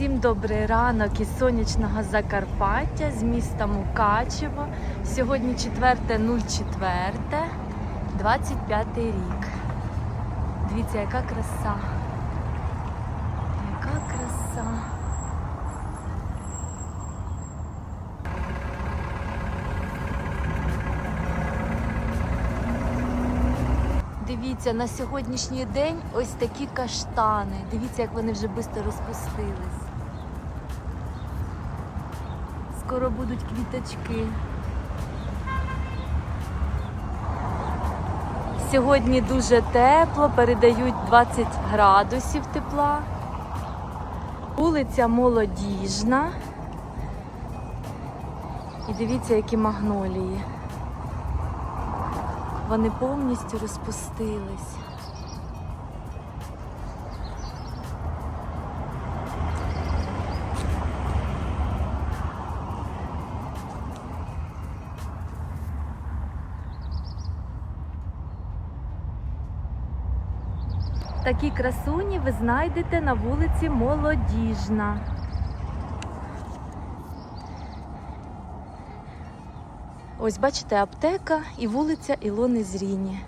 Всім добрий ранок із сонячного Закарпаття з міста Мукачево. Сьогодні 4.04, 25 рік. Дивіться, яка краса. Яка краса. Дивіться, на сьогоднішній день ось такі каштани. Дивіться, як вони вже швидко розпустились. Скоро будуть квіточки. Сьогодні дуже тепло, передають 20 градусів тепла. Вулиця молодіжна. І дивіться, які магнолії. Вони повністю розпустились. Такі красуні ви знайдете на вулиці Молодіжна. Ось бачите, аптека і вулиця Ілони Зріні.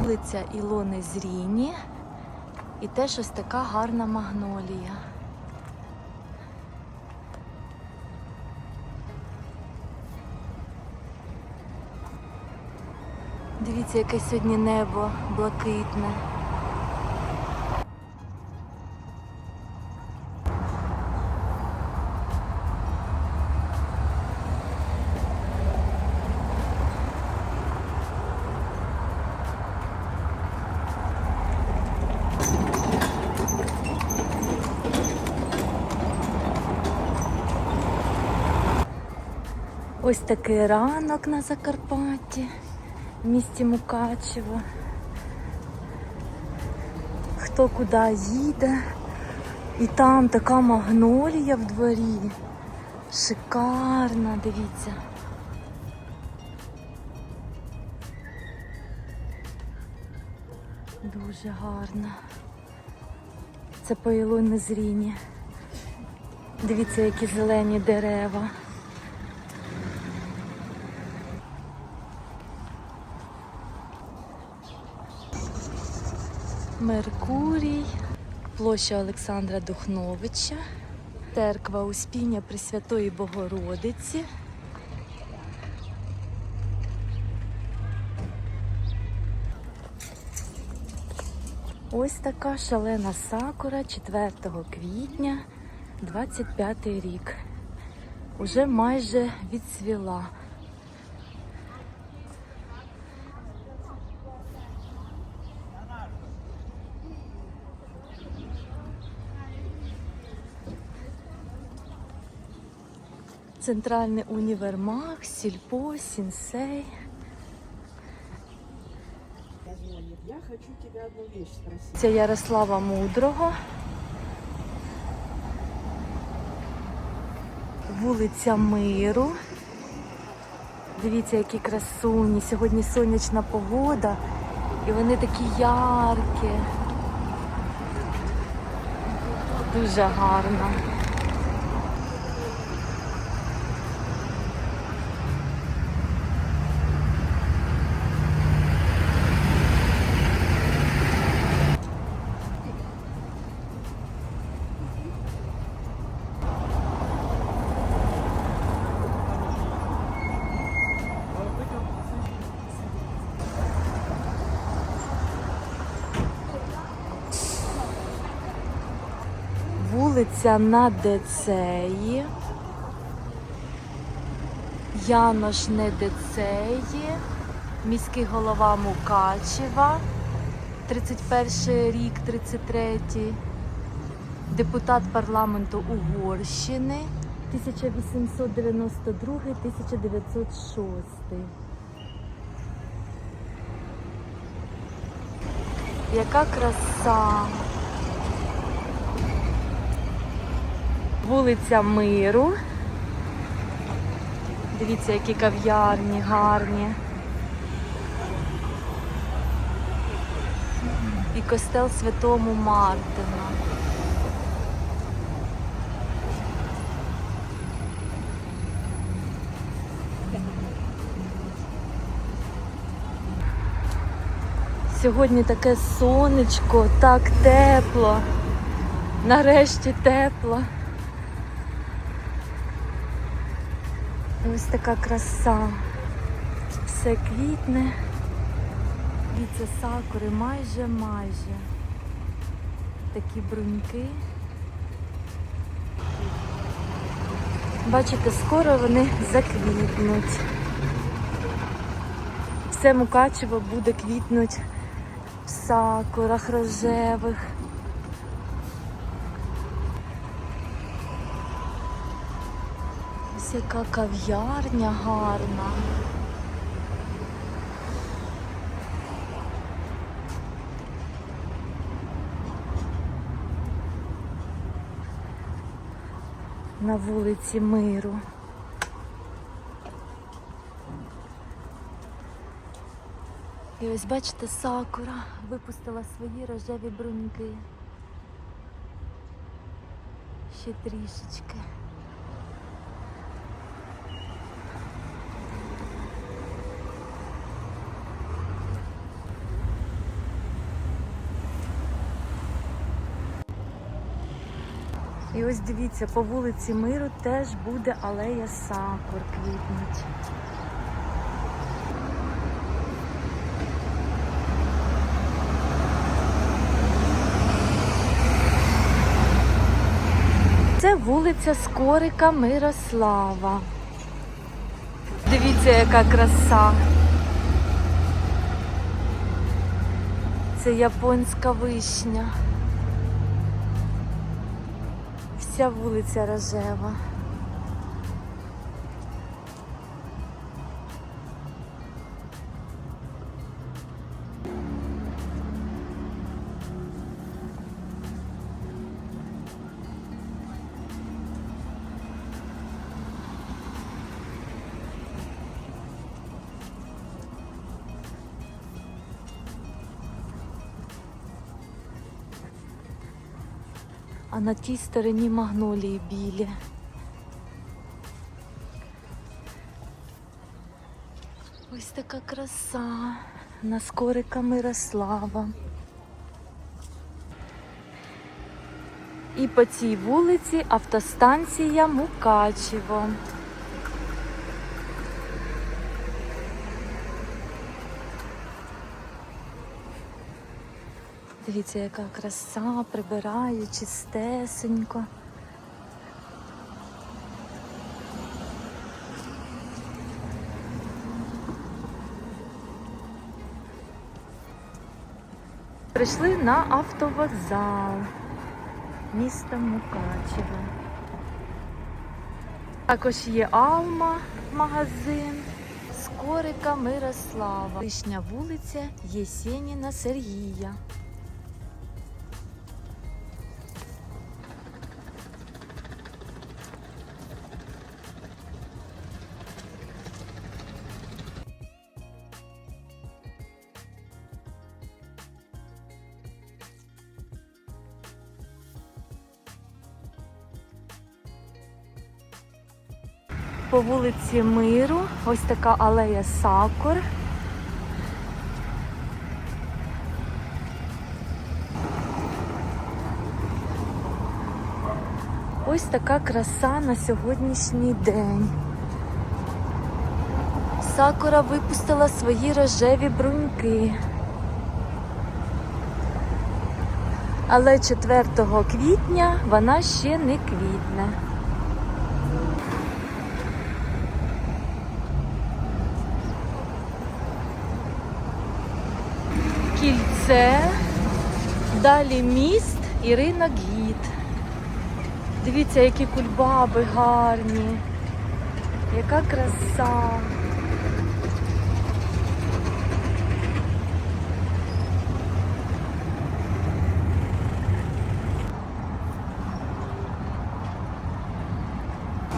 Вулиця Ілони Зріні і теж ось така гарна магнолія. Дивіться, яке сьогодні небо блакитне. Ось такий ранок на Закарпатті, в місті Мукачево. Хто куди їде. І там така магнолія в дворі. Шикарна, дивіться. Дуже гарна. Це по Ілони зріні. Дивіться, які зелені дерева. Меркурій, площа Олександра Духновича, церква Успіння Пресвятої Богородиці. Ось така шалена сакура 4 квітня 25 рік. Уже майже відцвіла. Центральний універмаг, сільпо, сінсей. Я хочу тебя одну вещь. Це Ярослава Мудрого. Вулиця Миру. Дивіться, які красуні. Сьогодні сонячна погода. І вони такі яркі. Дуже гарно. Вулиця на Децеї. Янош Недецеї, міський голова Мукачева, 31 рік, 33, депутат парламенту Угорщини 1892-1906. Яка краса! Вулиця Миру. Дивіться, які кав'ярні гарні. і костел Святому Мартина. Сьогодні таке сонечко, так тепло. Нарешті тепло. Ось така краса. Все квітне. Дивіться, сакури майже майже. Такі бруньки. Бачите, скоро вони заквітнуть. Все Мукачево буде квітнуть в сакурах рожевих. Ось яка кав'ярня гарна. На вулиці Миру. І ось бачите, сакура випустила свої рожеві бруньки. Ще трішечки. Ось дивіться, по вулиці Миру теж буде алея сакур квітнуть. Це вулиця Скорика Мирослава. Дивіться, яка краса. Це японська вишня. Вся вулиця рожева. А на тій стороні магнолії білі. Ось така краса на скорика Мирослава. І по цій вулиці автостанція Мукачево. Дивіться, яка краса, прибираю чистесенько. Прийшли на автовокзал міста Мукачево. Також є Алма магазин, Скорика Мирослава, Вишня вулиця Єсеніна Сергія. Вулиці Миру ось така алея сакур. Ось така краса на сьогоднішній день. Сакура випустила свої рожеві бруньки. Але 4 квітня вона ще не квітне. Кільце, далі міст і ринок гід. Дивіться, які кульбаби гарні. Яка краса.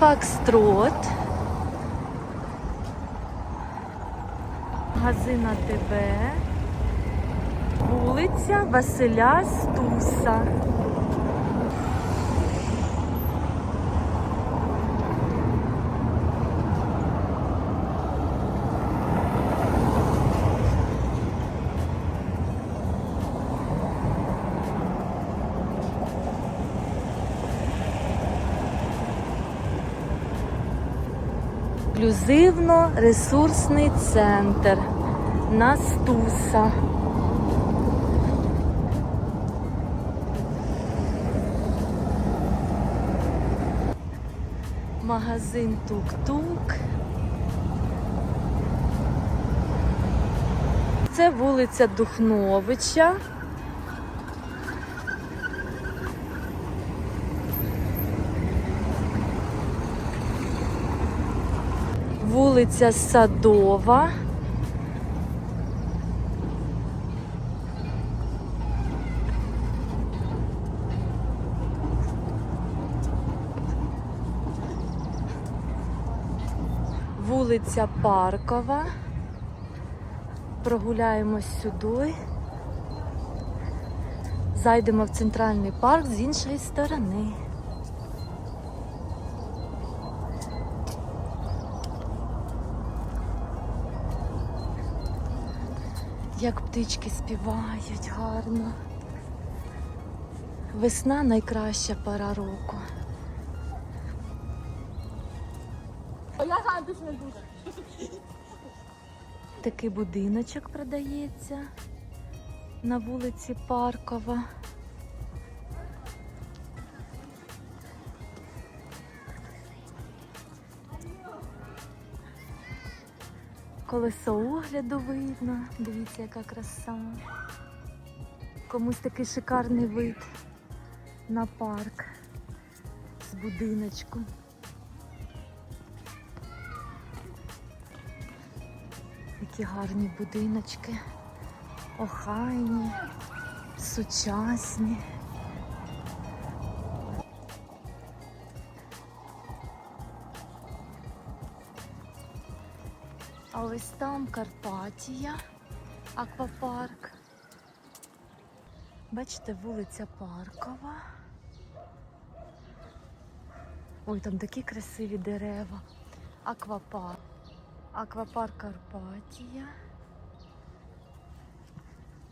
Фокстрот. Магазин АТБ. Вулиця. Василя Стуса. Інклюзивно-ресурсний центр Настуса. Магазин Тук-Тук. Це вулиця Духновича. Вулиця Садова. Вулиця Паркова. Прогуляємось сюди. Зайдемо в центральний парк з іншої сторони. Як птички співають гарно. Весна найкраща пора року. Такий будиночок продається на вулиці Паркова. Колесо огляду видно. Дивіться, яка краса. Комусь такий шикарний вид на парк з будиночком. Які гарні будиночки, охайні, сучасні. А ось там Карпатія, аквапарк. Бачите, вулиця Паркова. Ой, там такі красиві дерева. Аквапарк. Аквапарк Карпатія.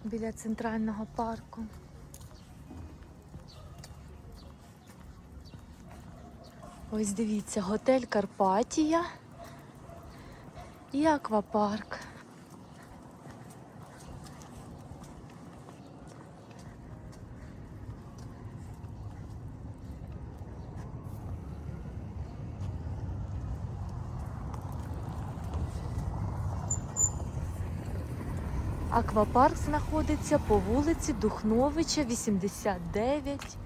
Біля центрального парку. Ось дивіться, готель Карпатія і аквапарк. Аквапарк знаходиться по вулиці Духновича, 89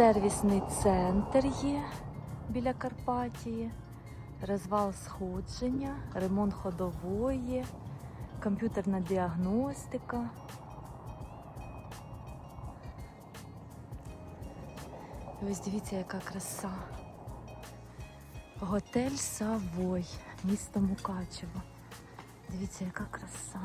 Сервісний центр є біля Карпатії, розвал сходження, ремонт ходової, комп'ютерна діагностика. І ось дивіться, яка краса. Готель Савой, місто Мукачево. Дивіться, яка краса.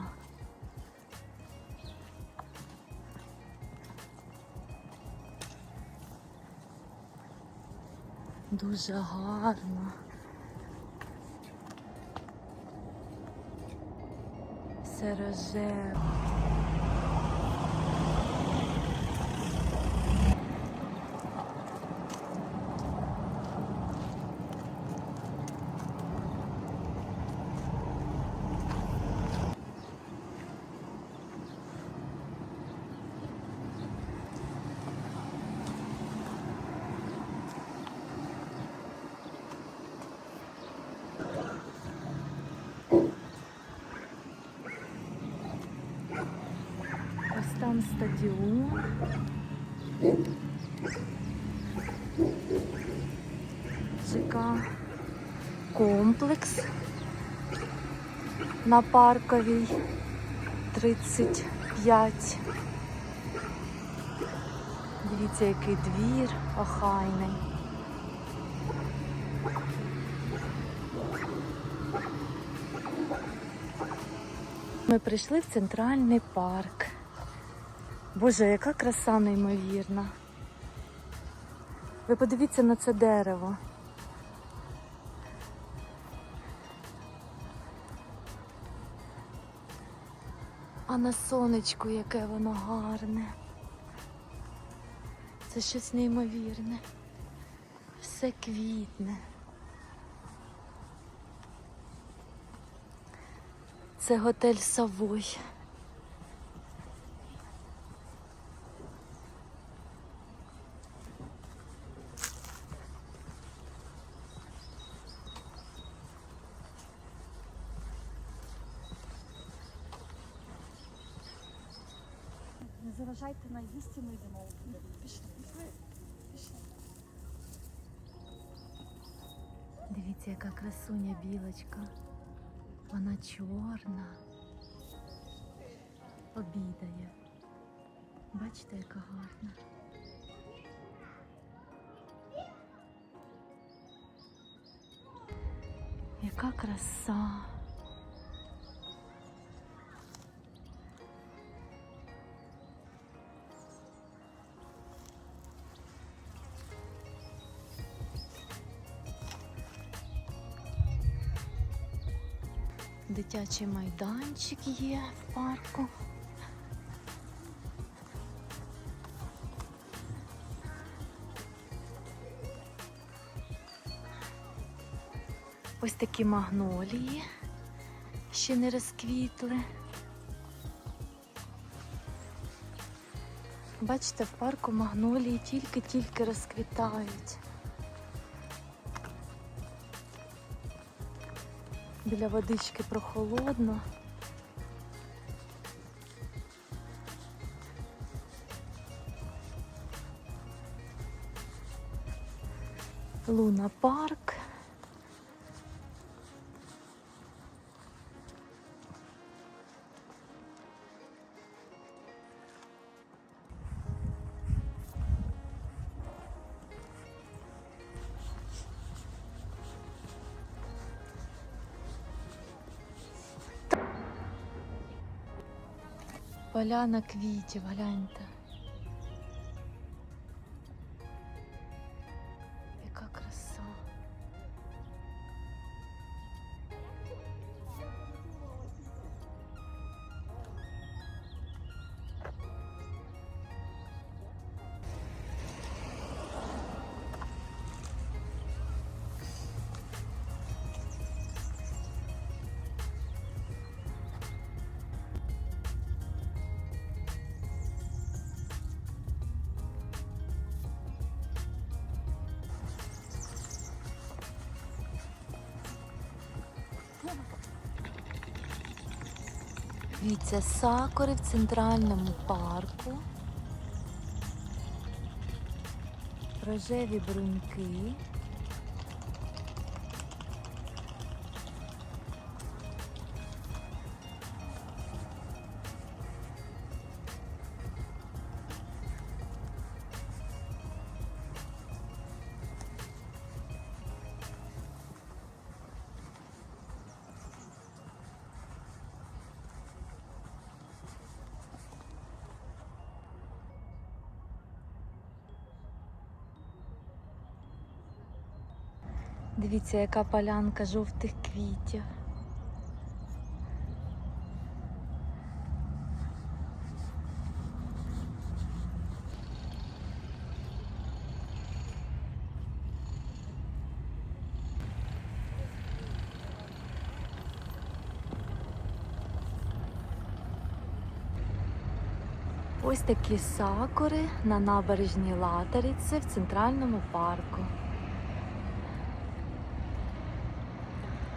Дуже гарно. Все. Там стадіон. ЖК комплекс на парковій 35. Дивіться, який двір охайний. Ми прийшли в центральний парк. Боже, яка краса неймовірна. Ви подивіться на це дерево. А на сонечку яке воно гарне. Це щось неймовірне. Все квітне. Це готель Савой. Заважайте на істину йдемо. Пішли, пішли, пішли. Дивіться, яка красуня білочка. Вона чорна. Обідає. Бачите, яка гарна. Яка краса. Дитячий майданчик є в парку. Ось такі магнолії ще не розквітли. Бачите, в парку магнолії тільки-тільки розквітають. Біля водички прохолодно. Луна парк. Поляна квітів, гляньте. Дивіться, сакури в центральному парку. Рожеві бруньки. Дивіться, яка полянка жовтих квітів. Ось такі сакури на набережній Латериці в центральному парку.